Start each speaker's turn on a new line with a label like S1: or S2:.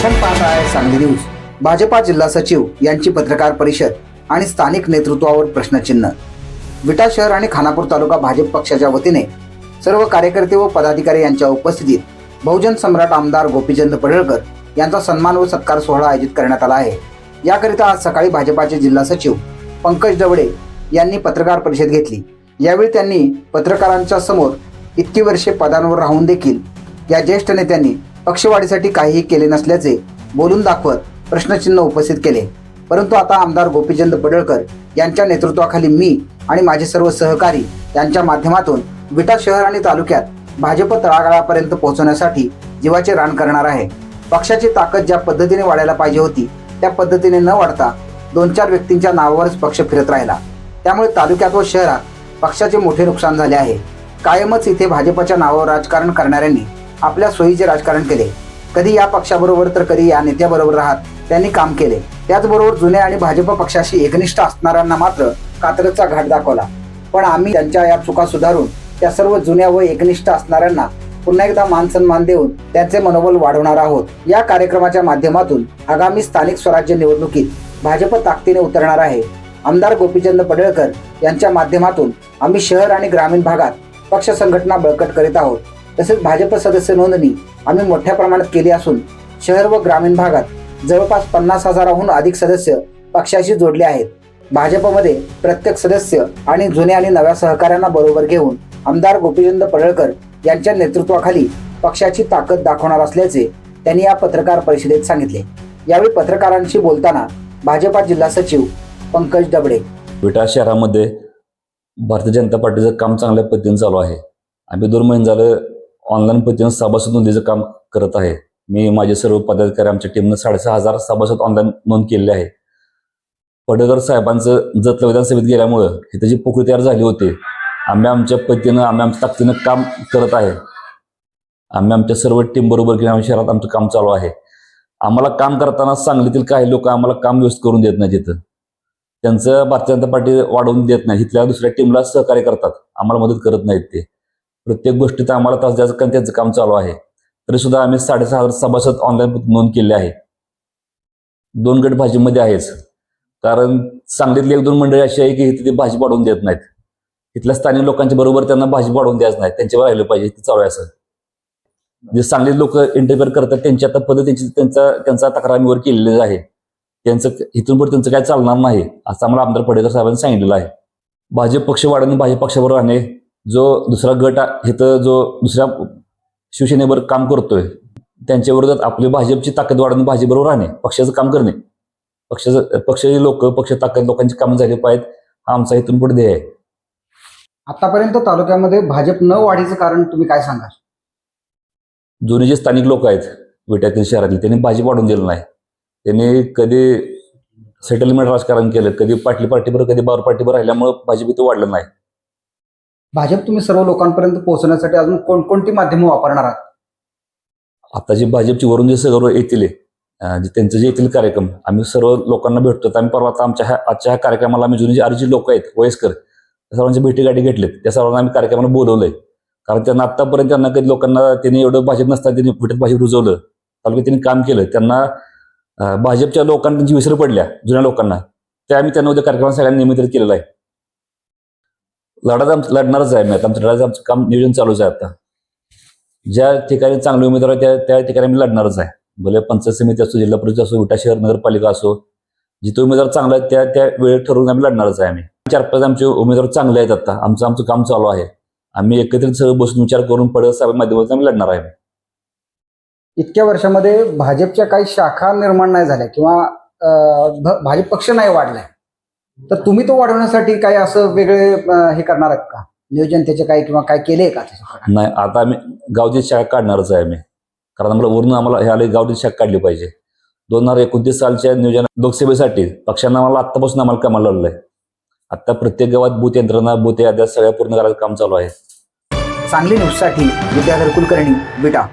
S1: आपण पाहत आहे सांगली न्यूज. भाजपा जिल्हा सचिव यांची पत्रकार परिषद आणि स्थानिक नेतृत्वावर प्रश्नचिन्ह. विटा शहर आणि खानापूर तालुका भाजप पक्षाच्या वतीने सर्व कार्यकर्ते व पदाधिकारी यांच्या उपस्थितीत बहुजन सम्राट आमदार गोपीचंद पडळकर यांचा सन्मान व सत्कार सोहळा आयोजित करण्यात आला आहे. याकरिता आज सकाळी भाजपाचे जिल्हा सचिव पंकज दवडे यांनी पत्रकार परिषद घेतली. यावेळी त्यांनी पत्रकारांच्या समोर इतकी वर्षे पदांवर राहून देखील या ज्येष्ठ नेत्यांनी पक्षवाढीसाठी काहीही केले नसल्याचे बोलून दाखवत प्रश्नचिन्ह उपस्थित केले. परंतु आता आमदार गोपीचंद पडळकर यांच्या नेतृत्वाखाली मी आणि माझे सर्व सहकारी यांच्या माध्यमातून विटा शहर आणि तालुक्यात भाजप तळागाळापर्यंत पोहोचवण्यासाठी जीवाचे रान करणार आहे. पक्षाची ताकद ज्या पद्धतीने वाढायला पाहिजे होती त्या पद्धतीने न वाढता दोन चार व्यक्तींच्या नावावरच पक्ष फिरत राहिला. त्यामुळे तालुक्यात व शहरात पक्षाचे मोठे नुकसान झाले आहे. कायमच इथे भाजपच्या नावावर राजकारण करणाऱ्यांनी आपल्या सोयीचे राजकारण केले. कधी या पक्षाबरोबर तर कधी या नेत्याबरोबर राहत त्यांनी काम केले. त्याचबरोबर जुन्या आणि भाजप पक्षाशी एकनिष्ठ असणाऱ्यांना मात्र कात्रचा घाट दाखवला. पण आम्ही त्यांच्या या चुका सुधारून त्या सर्व जुन्या व एकनिष्ठ असणाऱ्यांना पुन्हा एकदा मान सन्मान देऊन त्यांचे मनोबल वाढवणार आहोत. या कार्यक्रमाच्या माध्यमातून आगामी स्थानिक स्वराज्य निवडणुकीत भाजप ताकदीने उतरणार आहे. आमदार गोपीचंद पडळकर यांच्या माध्यमातून आम्ही शहर आणि ग्रामीण भागात पक्ष संघटना बळकट करीत आहोत. तसेच भाजप सदस्य नोंदणी आम्ही मोठ्या प्रमाणात केली असून शहर व ग्रामीण भागात जवळपास पन्नास हजाराहून अधिक सदस्य पक्षाशी जोडले आहेत. भाजपमध्ये प्रत्येक सदस्य आणि जुन्या आणि नव्या सहकाऱ्यांना बरोबर घेऊन आमदार गोपीचंद पडळकर यांच्या नेतृत्वाखाली पक्षाची ताकद दाखवणार असल्याचे त्यांनी या पत्रकार परिषदेत सांगितले. यावेळी पत्रकारांशी बोलताना भाजपा जिल्हा सचिव पंकज डबडे
S2: विटा शहरामध्ये भारतीय जनता पार्टीचं काम चांगल्या पद्धतीने चालू आहे. आम्ही दोन महिने झालं ऑनलाईन पद्धतीनं सभासद नोंदीचं काम करत आहे मी माझे सर्व पदाधिकारी आमच्या टीमनं साडेसहा हजार सभासद ऑनलाईन नोंद केलेले आहे. पडळकर साहेबांचं जत विधानसभेत गेल्यामुळं ही त्याची पोकळी तयार झाली होती. आम्ही आमच्या पद्धतीनं आम्ही आमच्या ताकदीनं काम करत आहे. आम्ही आमच्या सर्व टीम बरोबर घेऊन आम्ही शहरात आमचं काम चालू आहे. आम्हाला काम करताना सांगलीतील काही लोक आम्हाला काम व्यवस्थित करून देत नाही तिथं त्यांचं भारतीय जनता पार्टी वाढवून देत नाही. इथल्या दुसऱ्या टीमला सहकार्य करतात. आम्हाला मदत करत नाहीत ते. प्रत्येक गोष्टीचा आम्हाला तास द्यायचं कारण त्याचं काम चालू आहे. तरी सुद्धा आम्ही साडेसहा हजार सभासद ऑनलाईन नोंद केले आहे. दोन गट भाजीमध्ये आहेच. कारण सांगलीतली एक दोन मंडळी अशी आहे की तिथे भाजी वाढवून देत नाहीत. इथल्या स्थानिक लोकांच्या बरोबर त्यांना भाजी वाढवून द्यायच नाही. त्यांच्यावर राहिलं पाहिजे. ते चालू आहे असं. जे सांगलीत लोक इंटरफेअर करतात त्यांची आता पद्धतीची त्यांचा त्यांचा तक्रार आम्ही वर केलेली आहे. त्यांचं इथून पुढे त्यांचं काय चालणार नाही असं आम्हाला आमदार पडेकर साहेबांनी सांगितलेलं आहे. भाजप पक्ष वाढवणे भाजप पक्षाबरोबर राहणे जो दुसरा गट इथं जो दुसऱ्या शिवसेनेवर काम करतोय त्यांच्या विरोधात आपली भाजपची ताकद वाढवून भाजपबरोबर राहणे पक्षाचं काम करणे. पक्षाचं पक्षाचे लोक पक्ष ताकद लोकांची कामं झाली पाहिजेत हा आमचा इथून पुढे ध्येय आहे.
S1: आतापर्यंत तालुक्यामध्ये भाजप न वाढीचं कारण तुम्ही काय सांगाल?
S2: जुने जे स्थानिक लोक आहेत विट्यातील शहरातील त्यांनी भाजी वाढून दिलं नाही. त्यांनी कधी सेटलमेंट राजकारण केलं कधी पाटली पार्टीवर कधी बावर पार्टीवर राहिल्यामुळं भाजप इथं वाढलं नाही.
S1: भाजप तुम्ही सर्व लोकांपर्यंत पोहोचण्यासाठी अजून कोणकोणती माध्यमं वापरणार आहात?
S2: आता जे भाजपची वरून जे सर्व येतील जे त्यांचे जे येतील कार्यक्रम आम्ही सर्व लोकांना भेटतो. तर आम्ही परवा आता आमच्या ह्या आजच्या ह्या कार्यक्रमाला आम्ही जुने जे अर्जी लोक आहेत वयस्कर त्या सर्वांची भेटीगाठी घेतलेत. त्या सर्वांना आम्ही कार्यक्रमाला बोलवलंय. कारण त्यांना आतापर्यंत त्यांना कधी लोकांना त्यांनी एवढं भाजप नसताना त्यांनी कुठेच भाजप रुजवलं. तालुक्यात त्यांनी काम केलं. त्यांना भाजपच्या लोकांना त्यांची विसर पडल्या जुन्या लोकांना त्या आम्ही त्यांना उद्या कार्यक्रमाला सगळ्यांनी निमंत्रित केलेलं आहे. लढत आमचं लढणारच आहे मी आता. आमचं लढायचं आमचं काम नियोजन चालूच आहे आता. ज्या ठिकाणी चांगले उमेदवार आहे त्या त्या ठिकाणी आम्ही लढणारच आहे. भले पंचायत समिती असो जिल्हा परिषद असो विटा शहर नगरपालिका असो जिथे उमेदवार चांगला आहे त्या त्या वेळेत ठरवून आम्ही लढणारच आहे आम्ही. चार पाच आमचे उमेदवार चांगले आहेत आता. आमचं आमचं काम चालू आहे. आम्ही एकत्रित सगळं बसून विचार करून पडत साहेब माध्यमातून आम्ही लढणार आहे.
S1: इतक्या वर्षामध्ये भाजपच्या काही शाखा निर्माण नाही झाल्या किंवा भाजप पक्ष नाही वाढलाय. तर तुम्ही तो वाढवण्यासाठी काही असं वेगळे हे करणार आहेत का? नियोजन त्याचे काही किंवा काय केले का
S2: नाही आता आम्ही गावची शाखा काढणारच आहे आम्ही. कारण आम्हाला वरून आम्हाला हे आले गावची शाखा काढली पाहिजे. दोन हजार एकोणतीस सालच्या नियोजन लोकसभेसाठी पक्षानं आम्हाला आत्तापासून आम्हाला कामाला लावलंय आता प्रत्येक गावात बूथ यंत्रणा बूथ याद्या सगळ्या पूर्ण करायचं काम चालू आहे.
S1: सांगली न्यूजसाठी विद्याधर कुलकर्णी विटा.